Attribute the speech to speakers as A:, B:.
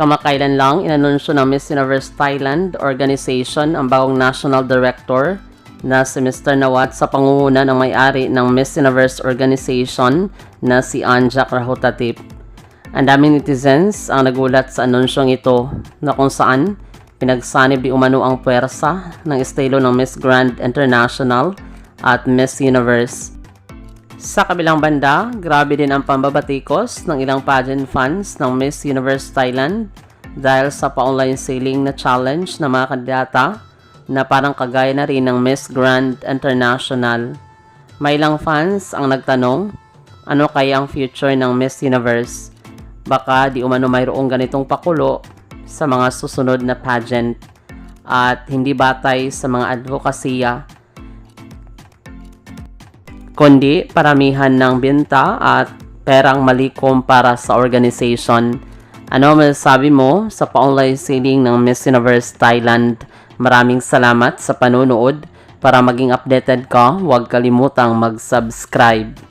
A: Kamakailan lang, inanunsyo ng Miss Universe Thailand Organization ang bagong National Director na si Mr. Nawat sa pangunguna ng may-ari ng Miss Universe Organization na si Anjak Rahotatip. Ang daming netizens ang nagulat sa anunsyong ito na kung saan pinagsanib di umano ang puwersa ng estilo ng Miss Grand International at Miss Universe. Sa kabilang banda, grabe din ang pambabatikos ng ilang pageant fans ng Miss Universe Thailand dahil sa pa-online sailing na challenge ng mga kandidata na parang kagaya na rin ng Miss Grand International. May ilang fans ang nagtanong, ano kaya ang future ng Miss Universe? Baka di umano mayroong ganitong pakulo sa mga susunod na pageant at hindi batay sa mga advokasya kundi paramihan ng binta at perang malikom para sa organization. Ano masasabi mo sa pa-online sailing ng Miss Universe Thailand? Maraming salamat sa panonood. Para maging updated ka, huwag kalimutang mag-subscribe.